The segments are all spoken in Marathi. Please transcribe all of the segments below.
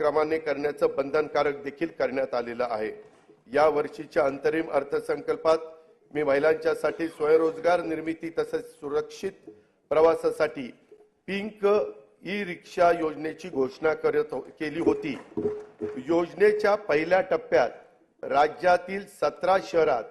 क्रमाने करण्याचं बंधनकारक देखील करण्यात आलेलं आहे. या वर्षीच्या अंतरिम अर्थसंकल्पात मी महिलांच्यासाठी स्वयंरोजगार निर्मिती तसेच सुरक्षित प्रवासासाठी पिंक ई रिक्षा योजनेची घोषणा करत हो- केली होती. योजनेच्या पहिल्या टप्प्यात राज्यातील सतरा शहरात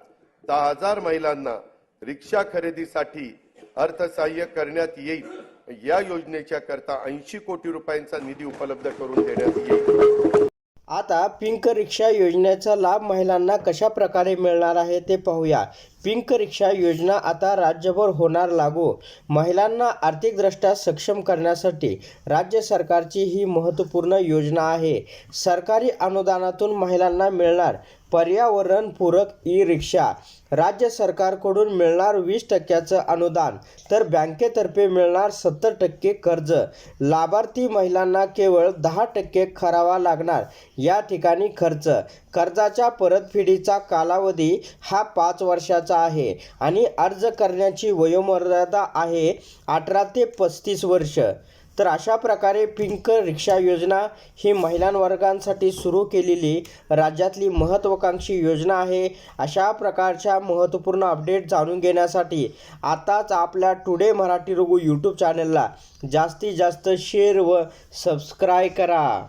दहा हजार महिलांना रिक्षा खरेदीसाठी अर्थसहाय्य करण्यात येईल. या योजनेच्या करता ऐंशी कोटी रुपयांचा निधी उपलब्ध करून देण्यात येईल. आता पिंक रिक्षा योजनेचा लाभ महिलांना कशा प्रकारे मिळणार आहे ते पाहूया. पिंक रिक्षा योजना आता राज्यभर होणार लागू. महिलांना आर्थिकदृष्ट्या सक्षम करण्यासाठी राज्य सरकारची ही महत्त्वपूर्ण योजना आहे. सरकारी अनुदानातून महिलांना मिळणार पर्यावरणपूरक ई रिक्षा राज्य सरकारकडून मिळणार वीस टक्क्याचं अनुदान तर बँकेतर्फे मिळणार सत्तर टक्के कर्ज. लाभार्थी महिलांना केवळ दहा टक्के करावा लागणार या ठिकाणी खर्च. कर्जाच्या परतफेडीचा कालावधी हा पाच वर्षाचा आहे आणि अर्ज करण्याची वयोमर्यादा आहे अठरा ते पस्तीस वर्ष. तर अशा प्रकारे पिंक रिक्षा योजना ही महिलांवर्गांसाठी सुरू केलेली राज्यातली महत्त्वाकांक्षी योजना आहे. अशा प्रकारच्या महत्त्वपूर्ण अपडेट जाणून घेण्यासाठी आताच आपल्या टुडे मराठी रघु यूट्यूब चॅनलला जास्तीत जास्त शेअर व सबस्क्राय करा.